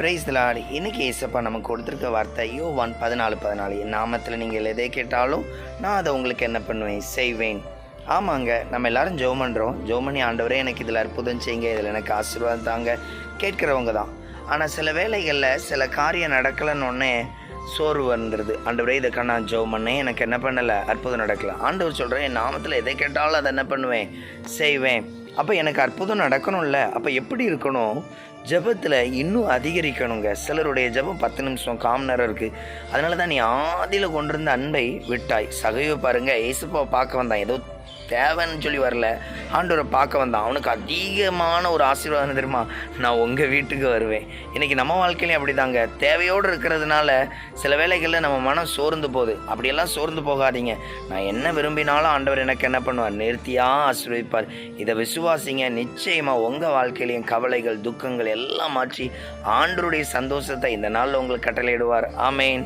Price லாடி இன்னைக்கு ஏசப்பா நமக்கு கொடுத்துருக்க வார்த்தை யோவான் பதினாலு பதினாலு. என் நாமத்தில் நீங்கள் எதை கேட்டாலும் நான் அதை உங்களுக்கு என்ன பண்ணுவேன்? செய்வேன். ஆமாங்க நம்ம எல்லாரும் ஜெபம் பண்ணுறோம் ஜோ பண்ணி ஆண்டவரே எனக்கு இதில் அற்புதம் செய்யுங்க. இதில் எனக்கு ஆசீர்வாதம் தாங்க. கேட்குறவங்க தான். ஆனால் சில வேளைகளில் சில காரியம் நடக்கலைன்னு ஒன்னே சோர்வு வந்துடுது ஆண்டவரே இதுக்காக நான் ஜோ பண்ணேன். எனக்கு என்ன பண்ணலை? அற்புதம் நடக்கல. ஆண்டவர் சொல்கிறேன் என் நாமத்தில் எதை கேட்டாலும் அதை என்ன பண்ணுவேன்? செய்வேன். அப்போ எனக்கு அற்புதம் நடக்கணும்ல. அப்போ எப்படி இருக்கணும்? ஜெபத்தில் இன்னும் அதிகரிக்கணுங்க. சிலருடைய ஜெபம் பத்து நிமிஷம் காம் நேரம் இருக்குது அதனால தான் நீ ஆதியில் கொண்டிருந்த அன்பை விட்டாய். சகைவை பாருங்க ஏசுப்பாவை பார்க்க வந்தான். ஏதோ தேவைன்னு சொல்லி வரல. ஆண்டவரை பார்க்க வந்தான். அவனுக்கு அதிகமான ஒரு ஆசீர்வாதம் தெரியுமா? நான் உங்கள் வீட்டுக்கு வருவேன். இன்றைக்கி நம்ம வாழ்க்கையிலையும் அப்படி தாங்க தேவையோடு இருக்கிறதுனால சில வேளைகளில் நம்ம மனம் சோர்ந்து போகுது. அப்படியெல்லாம் சோர்ந்து போகாதீங்க. நான் என்ன விரும்பினாலும் ஆண்டவர் எனக்கு என்ன பண்ணுவார்? நேர்த்தியாக ஆசீர்வதிப்பார். இதை விசுவாசிங்க. நிச்சயமாக உங்கள் வாழ்க்கையிலையும் கவலைகள் துக்கங்கள் எல்லாம் மாற்றி ஆண்டருடைய சந்தோஷத்தை இந்த நாளில் உங்களுக்கு கட்டளையிடுவார். ஆமேன்.